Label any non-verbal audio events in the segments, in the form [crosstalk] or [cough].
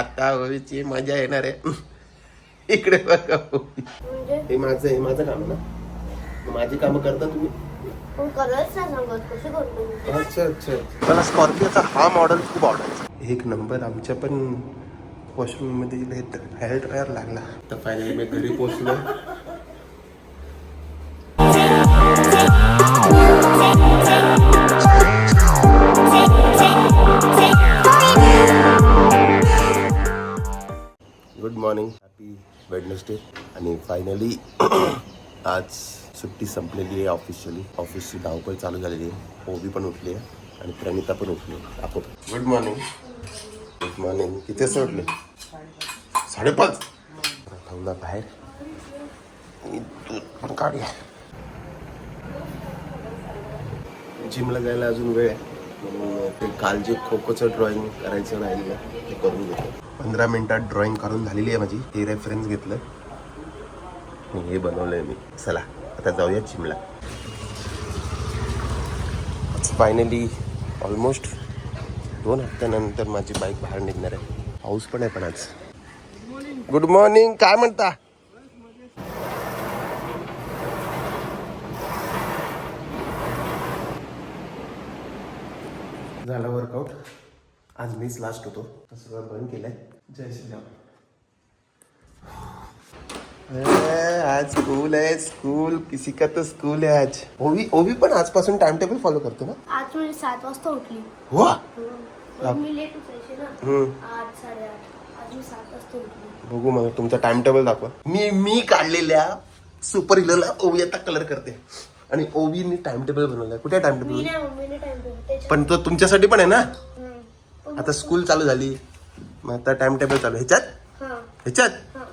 आता ओवीची मजा येणार आहे. इकडे बघा. म्हणजे? हे माझं हे माझं काम ना? माझी कामं करता तुम्ही? मी? अच्छा अच्छा मला स्कॉर्पिओचा हा मॉडेल खूप आवडायचा. एक नंबर आमच्या पण वॉशरूममध्ये हेअर ड्रायर लागला. तर फायनली मी घरी पोहोचलो. [laughs] गुड मॉर्निंग हॅपी वेडनेसडे आणि फायनली [clears throat] आज सुट्टी संपलेली आहे ऑफिशियली ऑफिसची धावपळ चालू झालेली आहे. ओबी पण उठली आहे आणि प्रणिता पण उठली आहे. आपण गुड मॉर्निंग गुड मॉर्निंग किती वाजता उठले? साडेपाच. थांबला बाहेर. दूध पण काढूया जिमला जायला अजून वेळ आहे. ते काल जे खो खोचं ड्रॉइंग करायचं राहिलं ते करून घेतो. पंधरा मिनिटात ड्रॉइंग काढून झालेली आहे माझी. हे रेफरन्स घेतलं. आणि हे बनवलंय मी. चला आता जाऊया चिमला. फायनली ऑलमोस्ट दोन हप्त्यानंतर माझी बाईक बाहेर निघणार आहे. पाऊस पण आहे पण आज. गुड मॉर्निंग काय म्हणता? झाला वर्कआउट आज मीच लास्ट होतो. सगळं बंद केलंय. जय श्रीराम आज स्कूल आहे स्कूल किसी का तो स्कूल है आज. ओवी ओवी पण आजपासून टाइम टेबल फॉलो करतो ना? आज मी सात वाजता उठली. वा! हम्म. मी लेट उठायचे ना. हम्म. आठ साडेआठ आज मी सात वाजता उठली. बघू मला तुमचा टाइम टेबल दाखवा. मी मी काढलेल्या सुपर हिरोला ओवी आता कलर करते. आणि ओवीने टाइम टेबल बनवलाय. कुठे टाइम मी टेबल नाही मम्मीने टाइम टेबल त्याच्या पण तो तुमच्यासाठी पण आहे ना? आता स्कूल चालू झाली. मग आता टाइम टेबल चालू ह्याच्यात? हा. ह्याच्यात? हा?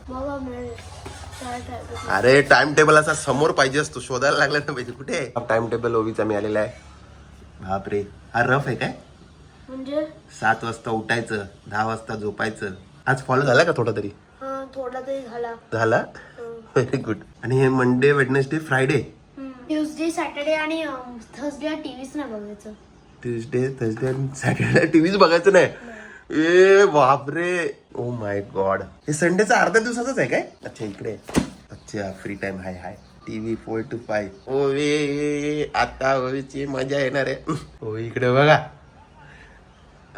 अरे टाइम टेबल असा समोर पाहिजे असतो. शोधायला लागला ना पाहिजे. कुठे? टाइम टेबल ओवीचा मिळालेला आहे. बापरे. हा रफ आहे काय? म्हणजे? सात वाजता उठायचं दहा वाजता झोपायचं. आज फॉलो झाला का थोडा तरी? हा थोडा तरी झाला. झाला? व्हेरी गुड आणि हे Monday Wednesday Friday Tuesday Saturday आणि थर्सडे टीव्हीच नाही बघायचं. ट्युजडे थर्सडे आणि सॅटर्डे टीव्हीच बघायचं नाही. ए बापरे. ओ माय गॉड हे संडेचा अर्ध्या दिवसाचाच आहे काय? अच्छा इकडे. अच्छा free time hi hi TV four two five ओ वे आता ओवीची मजा येणार आहे. ओ इकडे बघा.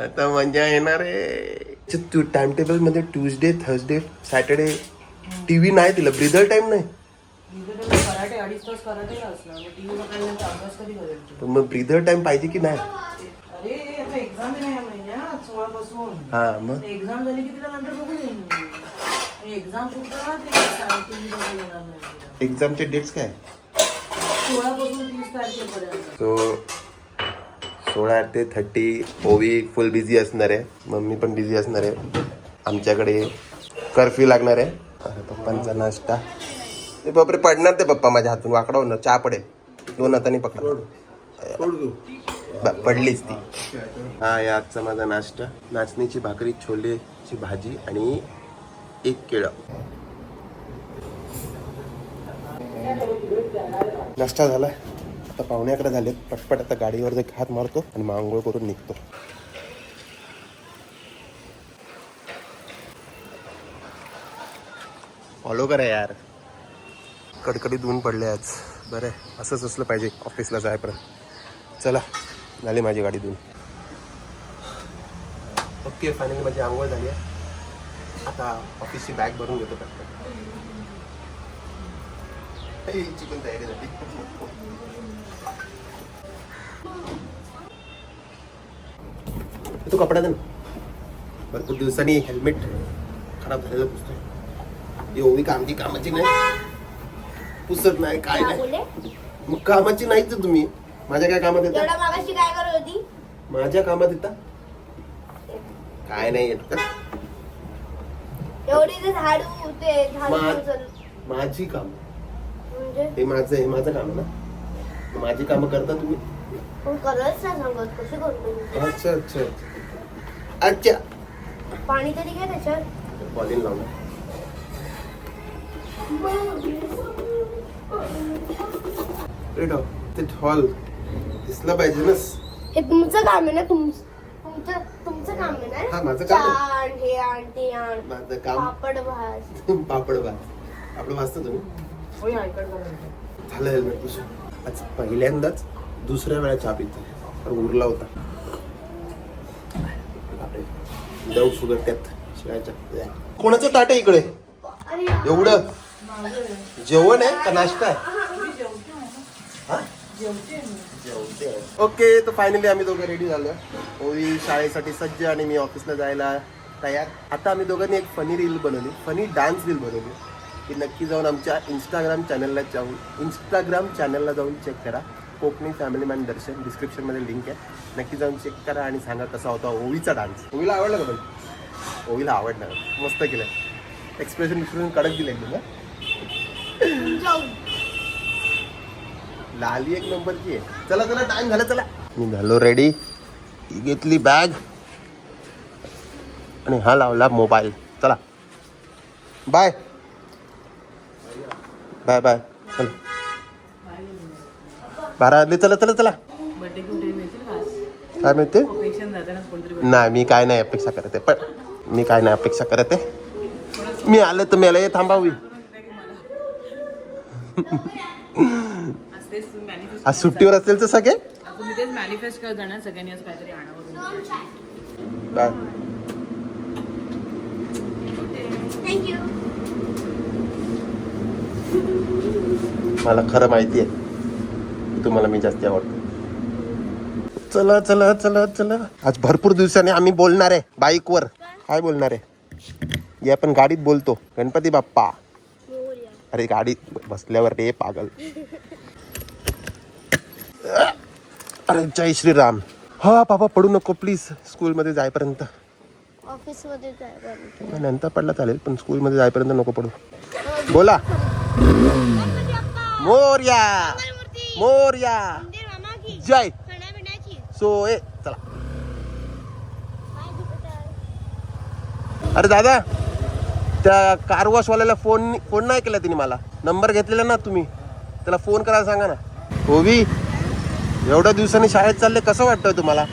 आता मजा येणार आहे. तू टाइम टेबलमध्ये ट्युजडे थर्सडे सॅटर्डे टीव्ही नाही दिलं ब्रिदर टाइम नाही? पण मग ब्रिदर टाइम पाहिजे की नाही? हा मग? एक्झाम झाली की तिला नंतर बघून येईन मी. एक्झाम सुटला ते टीव्ही बघायला येणार नाही तिला. एक्झामचे डेट्स काय? सोळापासून तीस तारखेपर्यंत. सो सोळा ते थर्टी ओवी फुल बिझी असणार आहे. मम्मी पण बिझी असणार आहे. आमच्याकडे कर्फ्यू लागणार आहे. अरे पप्पांचा नाश्ता. ते बापरे पडणार ते पप्पा माझ्या हातून. वाकडा होणार चहा पडेल. दोन हाताने पकडा. पडलीच ती. हा या आजचा माझा नाश्ता. नाचणीची भाकरी छोलेची भाजी आणि एक केळं. नाश्ता झाला आता पाहुण्याकडे झालेत. पटपट आता गाडीवर एक हात मारतो आणि मग आंघोळ करून निघतो. फॉलो करा यार. कडकडीत ऊन पडले आज. बरं आहे. असंच असलं पाहिजे. ऑफिसला जायपर्यंत. चला. झाली माझी गाडी धुवून ओके फायनली माझी आंघोळ झाली आहे. आता ऑफिसची बॅग भरून घेतो पटकन. हे, पण तयारी झाली. तू कपडा दे ना. भरपूर दिवसांनी हेल्मेट खराब झालेलं पुसतो एवढी कामची कामाची नाही. पुसत नाही काय नाही. मग कामाची नाहीच तुम्ही. माझ्या काय कामात येता? मागाशी काय करत होती? माझ्या कामात येता? काय नाही येत का? एवढी ते झाडू ते झाडू मा- उचल. माझी काम. म्हणजे? हे माझं हे माझं काम आहे ना? माझी कामं करता तुम्ही? नाही सांगत करतो मी? अच्छा अच्छा अच्छा. पाणी तरी घे त्याच्यात. लावणार अरे डॉ ते हॉल दिसला पाहिजे ना हे तुमचं काम आहे ना तुम तुमचं तुमचं काम आहे हा, ना माझं काम आहे. चहा आण, हे आण ते आण. माझं काम पापड भाज [laughs] पापड भात. आपलं वाचतं तुम्ही? होय ऐकत बघा. झालं हेल्मेट पुसून. आज पहिल्यांदाच दुसऱ्या वेळा चहा पितो तर उरला होता. विदाऊट शुगर त्यात शिवायच्या कोणाचं ताट आहे इकडे? अरे एवढं? जेवण आहे का नाश्ता आहे? हा? जेवते आहे. ओके तर फायनली आम्ही दोघं रेडी झालो. ओवी शाळेसाठी सज्ज आणि मी ऑफिसला जायला तयार. आता आम्ही दोघांनी एक फनी रील बनवली. फनी डान्स रील बनवली. की नक्की जाऊन आमच्या इंस्टाग्राम चॅनलला जाऊन इंस्टाग्राम चॅनलला जाऊन चेक करा. Konkani family man Darshan. डिस्क्रिप्शनमध्ये लिंक आहे. नक्की जाऊन चेक करा आणि सांगा कसा होता ओवीचा डान्स ओवीला आवडला का पण? ओवीला आवडणार मस्त केलं एक्सप्रेशन एक्सप्रेशन कडक दिलं एकदम लाली एक नंबरची आहे. चला चला टाइम झाला चला. मी झालो रेडी ही घेतली बॅग आणि हा लावला मोबाईल चला. बाय बाय बाय चला. बारा वाजले. चला चला चला? काय माहिती? नाही मी काय नाही अपेक्षा करत आहे. पण मी काय नाही अपेक्षा करत आहे. मी आलं तर मला हे थांबावी तेच मॅनिफेस्ट आज सुट्टीवर असेल तर सगळे? तुम्ही तेच मॅनिफेस्ट करत जाणार सगळ्यांनी आज काहीतरी आणावं बाय. मला खरं माहिती आहे तुम्हाला मी जास्त आवडतो. चला चला चला चला. आज भरपूर दिवसांनी आम्ही बोलणार आहे बाईकवर. काय बोलणार आहे? या पण गाडीत बोलतो. गणपती बाप्पा. अरे गाडीत बसल्यावर रे पागल. अरे जय श्रीराम. हा बाबा पडू नको प्लीज स्कूलमध्ये जायपर्यंत. ऑफिसमध्ये जायला नंतर पडला चालेल पण स्कूलमध्ये जायपर्यंत नको पडू. बोला. मोर्या. मोर्या. जय. सो ए चला. अरे दादा त्या कार वॉशवाल्याला फोन फोन नाही केला तिने मला. नंबर घेतलेला ना तुम्ही. त्याला फोन करायला सांगा ना. ओवी. एवढ्या दिवसांनी शाळेत चालले कसं वाटतंय तुम्हाला?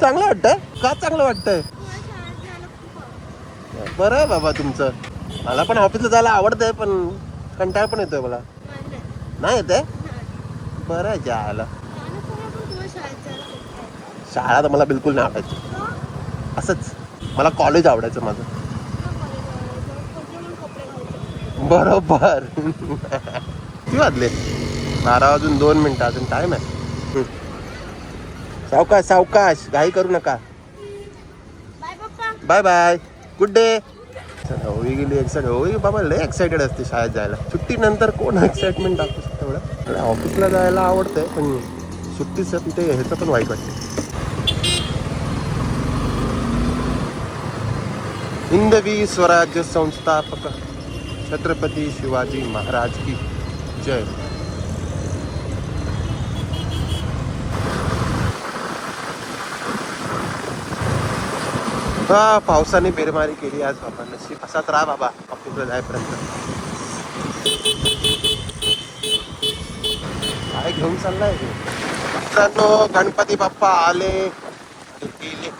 चांगलं वाटतंय? का चांगलं वाटतंय? बरं आहे बाबा तुमचं. मला पण ऑफिसला जायला आवडतंय पण कंटाळ पण येतोय मला. नाही येते बरं आहे जायला. शाळा तर मला बिलकुल नाही आवडायची. असंच. मला कॉलेज आवडायचं माझं. बरोबर. [laughs] किती वाजले? बारा वाजून दोन मिनटं अजून टाइम आहे. सावकाश सावकाश घाई करू नका. Bye bye bye good day Holi गेली एक्साइट होळी बाबा लय एक्साइटेड असते शाळेत जायला. सुट्टीनंतर कोण एक्साइटमेंट दाखवू शकतो एवढं ऑफिसला जायला आवडतंय पण सुट्टीचं ते ह्याचं पण वाईट वाटते हिंदवी स्वराज्य संस्थापक छत्रपती शिवाजी महाराज की जय. हा पावसाने बेरमारी केली आज बाबा नशीब असाच राहा बाबा ऑफिसला जायपर्यंत. काय घेऊन चाललाय मित्रांनो गणपती बाप्पा आले आणि गेले.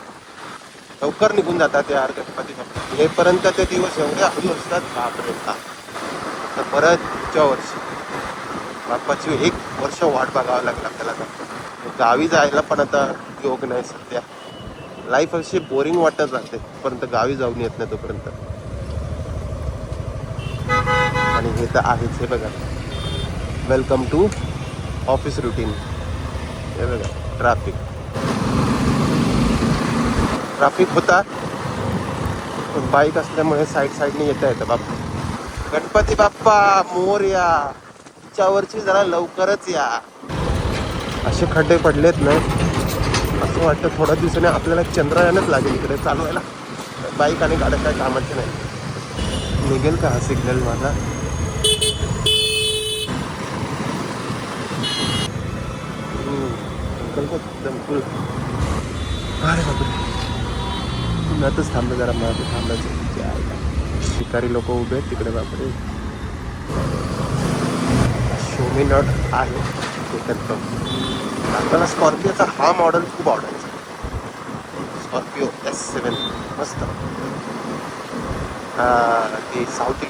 लवकर निघून जातात यार गणपती बाप्पा. येपर्यंत ते दिवस एवढे हळू असतात बापरे बाप. तर परत पुढच्या वर्षी. बाप्पाची एक वर्ष वाट बघावं लागेल आपल्याला. आता. गावी जायला पण आता योग नाही सध्या. लाईफ अशी बोरिंग वाटत राहते पर्यंत गावी जाऊन येत नाही तोपर्यंत. आणि हे तर आहेच हे बघा. वेलकम टू ऑफिस रुटीन हे बघा ट्रॅफिक ट्रॅफिक होता. बाईक असल्यामुळे साईड साईडने येता येतं बाप्पा गणपती बाप्पा मोरया तिच्यावरची जरा लवकरच या. असे खड्डे पडलेत ना. असं वाटतं थोड्या दिवसाने आपल्याला चंद्रयानच लागेल इकडे चालवायला. बाईक आणि गाड्या काय कामाचे नाही. निघेल का हा सिग्नल माझा? हम्म, एकदम फुल अरे बापरे. थांबलं जरा मला थांबायचं. आहे शिकारी लोक उभे आहेत तिकडे बापरे. शोमी नट आहे एकत्र मला स्कॉर्पिओचा हा मॉडेल खूप आवडायचा. स्कॉर्पिओ एस सेवन मस्त. ते साऊथ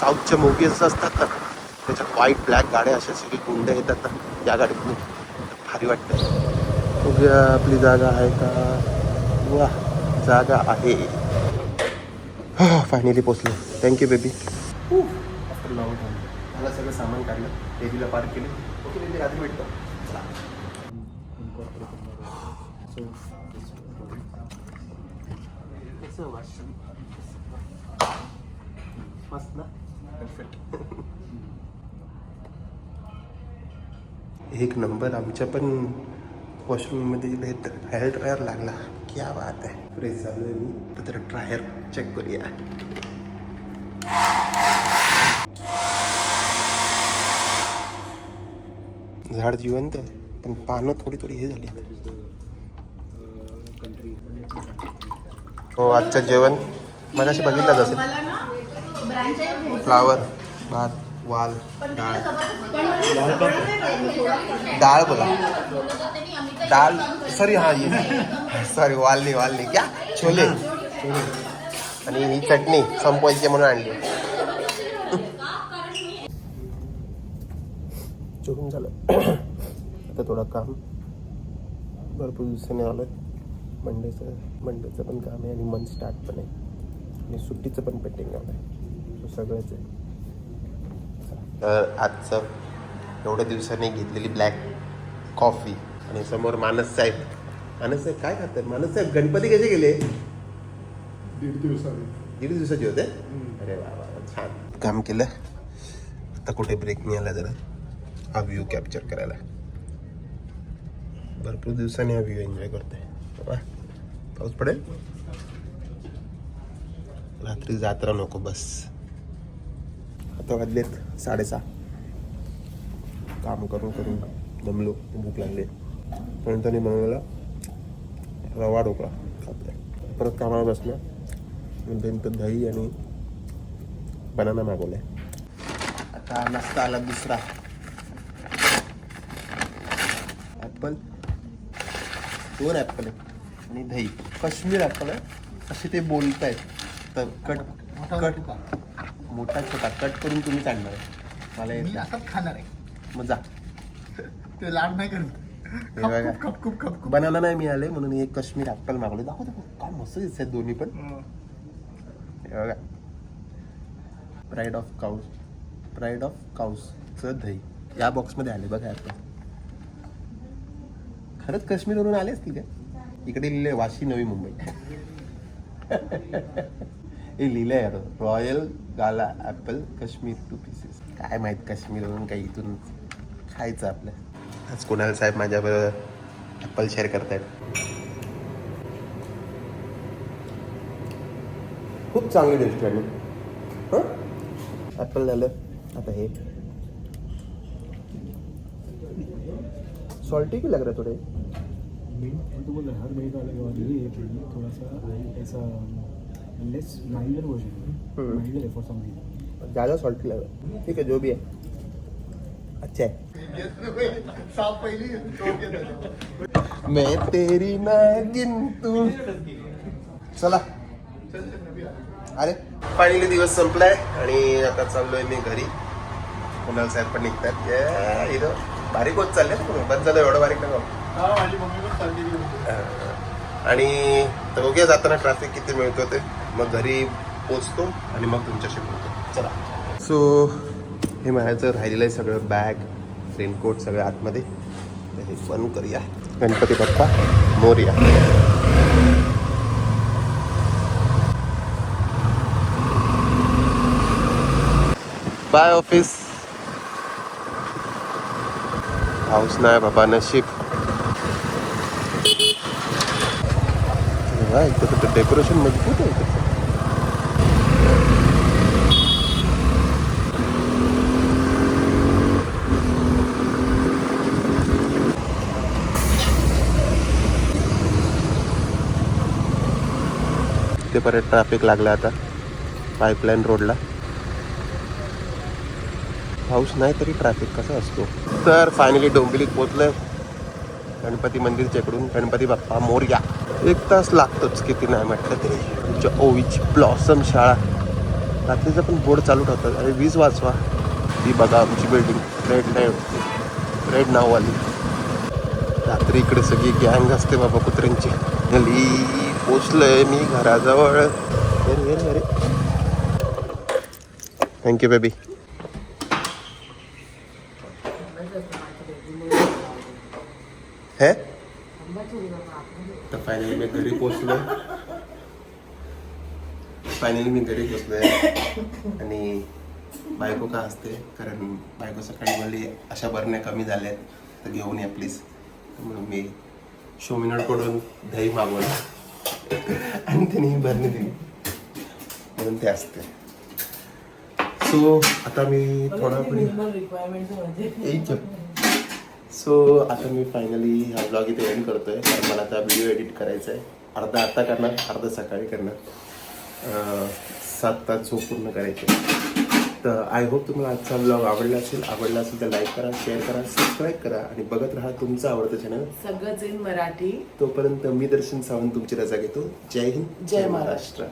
साऊथच्या मूवीज असतात ना त्याच्यात व्हाईट ब्लॅक गाड्या अशा सगळी गुंड येतात ना या गाडीत भारी वाटतं बघूया आपली जागा आहे का? वा जागा आहे. फायनली पोचलो थँक्यू बेबी मला सगळं सामान काढलं. बेबीला पार्क केलं. ओके बेबी आधी भेटतो. चला कसं मस्त ना एक नंबर आमच्या पण वॉशरूममध्ये हेअर ड्रायर लागला क्या बात आहे. फ्रेश झालो आहे मी तर ड्रायर चेक करूया. झाड जिवंत आहे, पण पानं थोडी थोडी हे झाली हो आजचं जेवण मगाशी बघितलंच असेल. फ्लावर भात वाल डाळ. डाळ बोला. डाळ सॉरी हा सॉरी वाल नाही वाल नाही क्या छोले. आणि ही चटणी संपवायची म्हणून आणली. जेवून झालं. आता थोडं काम. भरपूर दिवसाने आलं मंडेचं मंडेचं पण काम आहे आणि मन स्टार्ट पण आहे. आणि सुट्टीचं पण पेंटिंग काम आहे. सगळंच आहे. तर आजचं एवढ्या दिवसांनी घेतलेली ब्लॅक कॉफी आणि समोर मानस साहेब. मानस साहेब काय खातात मानस साहेब गणपती कसे गेले? दीड दिवसाने. दीड दिवसाचे होते? अरे वा छान. काम केलं. आता कुठे ब्रेक नाही आला जरा? हा व्ह्यू कॅप्चर करायला. भरपूर दिवसांनी हा व्ह्यू एन्जॉय करतोय. पाऊस पडेल? रात्री जात्रा नको बस. आता वाजलेत साडेसहा. काम करून करून दमलो भूक लागली. त्यांनी बनवलेला रवा ढोकळा खातोय परत कामाला बसलो त्यांचं दही आणि बनाना मागवलाय. आता नाश्ता आला दुसरा. ॲपल? दोन ॲपल आहे आणि दही. काश्मीर आहे असे ते बोलत आहेत तर कट कट मोठा. छोटा. कट करून तुम्ही आणणार आहे. मला मी येत. असंच खाणार आहे. मग जा. ते लाड नाही करत. हे बघा. खप खप खप खप बनाना नाही मिळाले म्हणून एक काश्मीर ॲपल मागवले. दाखव दाखव काय मस्त दिसत आहेत दोन्ही पण. हे. बघा. Pride of cows pride of काउसचं दही. या बॉक्समध्ये आले बघा ॲपल खरंच काश्मीरवरून आले असतील का इकडे लिहिले वाशी नवी मुंबई. हे लिहिलंय यार royal gala apple Kashmir two pieces काय माहीत काश्मीरवरून काही इथून खायचं आपलं. आज कुणाल साहेब माझ्याबरोबर ॲपल शेअर करतायत. खूप चांगली गोष्ट आहे ॲपल झालं आता हे. सॉल्टी की लग रहा थोड़े. मैं तो बोल हर महीने अलग और ये है कि थोड़ा सा ऐसा लेस माइल्डर वर्जन। माइल्डर है फॉर सम रीजन ज़्यादा सॉल्टी है। ठीक है जो भी है। अच्छा है. मैं तेरी नागिन तू चला। अरे। फायनली दिवस संपलाय आणि आता चाललोय मी घरी. कुणाल साहेब पण निघतात. बारीक होत चालले बस झालं एवढं बारीक नका आणि तर जाताना ट्रॅफिक किती मिळतो ते? मग घरी पोचतो आणि मग तुमच्याशी बोलतो. चला. सो हे माझ्याचं राहिलेलं आहे सगळं बॅग रेनकोट सगळं आतमध्ये. तर हे बंद करूया. गणपती बाप्पा मोरया. बाय ऑफिस पाऊस नाही बाबा नशीब. वा इथं तर डेकोरेशन मज़बूत आहे इथं. इथे परत ट्रॅफिक लागला आता पाईपलाईन रोडला. पाऊस नाही तरी ट्रॅफिक कसा असतो? तर फायनली डोंबिवलीत पोचलोय गणपती मंदिरच्या इकडून गणपती बाप्पा मोर्या एक तास लागतोच किती नाही म्हटलं तरी. तुमच्या ओवीची ब्लॉसम शाळा. रात्रीचं पण बोर्ड चालू ठेवतात. अरे वीज वाचवा. ती बघा आमची बिल्डिंग रेड नाही रेड नाववाली. रात्री इकडे सगळी गँग असते बाबा कुत्र्यांची. गली पोचलंय मी घराजवळ. अरे अरे अरे. थँक्यू बेबी हे? तर फायनली मी घरी पोचलो फायनली मी घरी पोचलोय आणि बायको का असते कारण बायको सकाळी म्हणली अशा बरण्या कमी झाल्या आहेत तर घेऊन या प्लीज म्हणून मी शोमिनकडून दही मागवलं. आणि त्यांनी ही बरणी दिली. म्हणून ते असते सो आता मी थोडा पुढे रिक्वायरमेंटमध्ये एक सो आता मी फायनली हा ब्लॉग इथे एंड करतोय. कारण मला आता व्हिडिओ एडिट करायचा आहे अर्धा आता करणार अर्धा सकाळी करणार. सात तास झोप पूर्ण करायचे. तर आय होप तुम्हाला आजचा ब्लॉग आवडला असेल. आवडला असेल तर लाईक करा शेअर करा सबस्क्राईब करा आणि बघत राहा तुमचं आवडतं चॅनल सगळंच इन मराठी. तोपर्यंत मी दर्शन सावंत तुमची रजा घेतो. जय हिंद जय महाराष्ट्र.